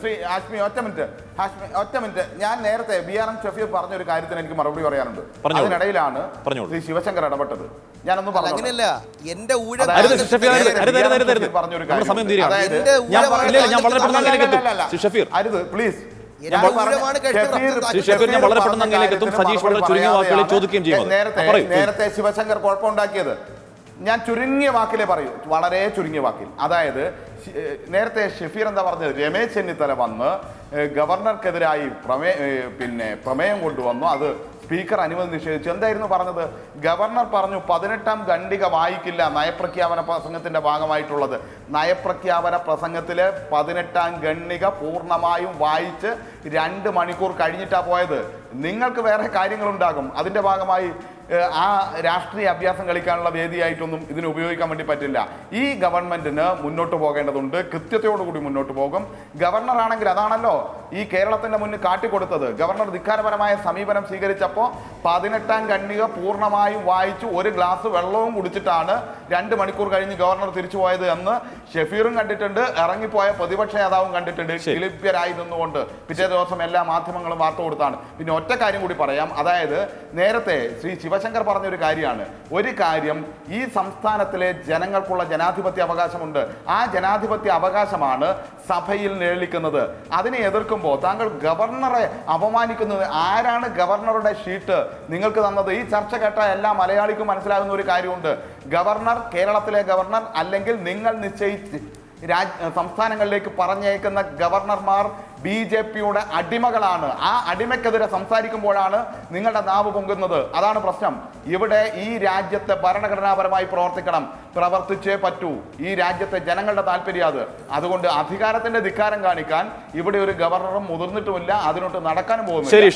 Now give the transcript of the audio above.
ശ്രീ ഹാഷ്മി ഒറ്റ മിനിറ്റ്. ഹാഷ്മി ഒറ്റ മിനിറ്റ്. ഞാൻ നേരത്തെ ബി ആർ എം ഷഫീർ പറഞ്ഞ ഒരു കാര്യത്തിന് എനിക്ക് മറുപടി പറയാനുണ്ട്. അതിനിടയിലാണ്. ശ്രീ ശിവശങ്കർ ഇടപെട്ടത്. ഞാനൊന്ന് അങ്ങനെയല്ല. എന്റെ പറഞ്ഞൊരു കാര്യം. അരുത് പ്ലീസ് നേരത്തെ ശിവശങ്കർ കുഴപ്പമുണ്ടാക്കിയത്. ഞാൻ ചുരുങ്ങിയ വാക്കിലേ പറയൂ. വളരെ ചുരുങ്ങിയ വാക്കിൽ. അതായത് നേരത്തെ ഷെഫീർ എന്താ പറഞ്ഞത്? രമേശ് ചെന്നിത്തല വന്ന് ഗവർണർക്കെതിരായി പ്രമേ പിന്നെ പ്രമേയം കൊണ്ടുവന്നു. അത് സ്പീക്കർ അനുമതി നിഷേധിച്ചു. എന്തായിരുന്നു പറഞ്ഞത്? ഗവർണർ പറഞ്ഞു പതിനെട്ടാം ഖണ്ഡിക വായിക്കില്ല. നയപ്രഖ്യാപന പ്രസംഗത്തിന്റെ ഭാഗമായിട്ടുള്ളത്. നയപ്രഖ്യാപന പ്രസംഗത്തിലെ പതിനെട്ടാം ഖണ്ഡിക പൂർണമായും വായിച്ച് രണ്ട് മണിക്കൂർ കഴിഞ്ഞിട്ടാണ് പോയത്. നിങ്ങൾക്ക് വേറെ കാര്യങ്ങളുണ്ടാകും. അതിന്റെ ഭാഗമായി ആ രാഷ്ട്രീയ അഭ്യാസം കളിക്കാനുള്ള വേദിയായിട്ടൊന്നും ഇതിന് ഉപയോഗിക്കാൻ വേണ്ടി പറ്റില്ല. ഈ ഗവൺമെന്റിന് മുന്നോട്ട് പോകേണ്ടതുണ്ട്. കൃത്യതയോടുകൂടി മുന്നോട്ട് പോകും. ഗവർണർ ആണെങ്കിൽ അതാണല്ലോ ഈ കേരളത്തിന്റെ മുന്നിൽ കാട്ടിക്കൊടുത്തത്. ഗവർണർ ധിക്കാരപരമായ സമീപനം സ്വീകരിച്ചപ്പോൾ പതിനെട്ടാം കണ്ണിക പൂർണമായും വായിച്ചു. ഒരു ഗ്ലാസ് വെള്ളവും കുടിച്ചിട്ടാണ് രണ്ട് മണിക്കൂർ കഴിഞ്ഞ് ഗവർണർ തിരിച്ചു പോയത് എന്ന് ഷെഫീറും കണ്ടിട്ടുണ്ട്. ഇറങ്ങിപ്പോയ പ്രതിപക്ഷ നേതാവും കണ്ടിട്ടുണ്ട്. ശരി. നിന്നുകൊണ്ട് പിറ്റേ ദിവസം എല്ലാ മാധ്യമങ്ങളും വാർത്ത കൊടുത്താണ്. പിന്നെ ഒറ്റ കാര്യം കൂടി പറയാം. അതായത് നേരത്തെ ശ്രീ ശിവശങ്കർ പറഞ്ഞ ഒരു കാര്യമാണ്. ഒരു കാര്യം ഈ സംസ്ഥാനത്തിലെ ജനങ്ങൾക്കുള്ള ജനാധിപത്യ അവകാശമുണ്ട്. ആ ജനാധിപത്യ അവകാശമാണ് സഭയിൽ നിഴലിക്കുന്നത്. അതിനെ എതിർക്കുമ്പോൾ താങ്കൾ ഗവർണറെ അപമാനിക്കുന്നത് ആരാണ് ഗവർണറുടെ ഷീറ്റ് നിങ്ങൾക്ക് തന്നത് ഈ ചർച്ച കേട്ട എല്ലാ മലയാളിക്കും മനസ്സിലാകുന്ന ഒരു കാര്യമുണ്ട്. ഗവർണർ കേരളത്തിലെ ഗവർണർ അല്ലെങ്കിൽ നിങ്ങൾ നിശ്ചയിച്ച് രാജ് സംസ്ഥാനങ്ങളിലേക്ക് പറഞ്ഞേക്കുന്ന ഗവർണർമാർ ബി ജെ പിയുടെ അടിമകളാണ്. ആ അടിമയ്ക്കെതിരെ സംസാരിക്കുമ്പോഴാണ് നിങ്ങളുടെ നാവ് പൊങ്കുന്നത് അതാണ് പ്രശ്നം. ഇവിടെ ഈ രാജ്യത്തെ ഭരണഘടനാപരമായി പ്രവർത്തിക്കണം. പ്രവർത്തിച്ചേ പറ്റൂ. ഈ രാജ്യത്തെ ജനങ്ങളുടെ താല്പര്യം അത്. അതുകൊണ്ട് അധികാരത്തിന്റെ ധിക്കാരം കാണിക്കാൻ ഇവിടെ ഒരു ഗവർണറും മുതിർന്നിട്ടുമില്ല. അതിനോട്ട് നടക്കാനും പോകുന്നില്ല. ശരി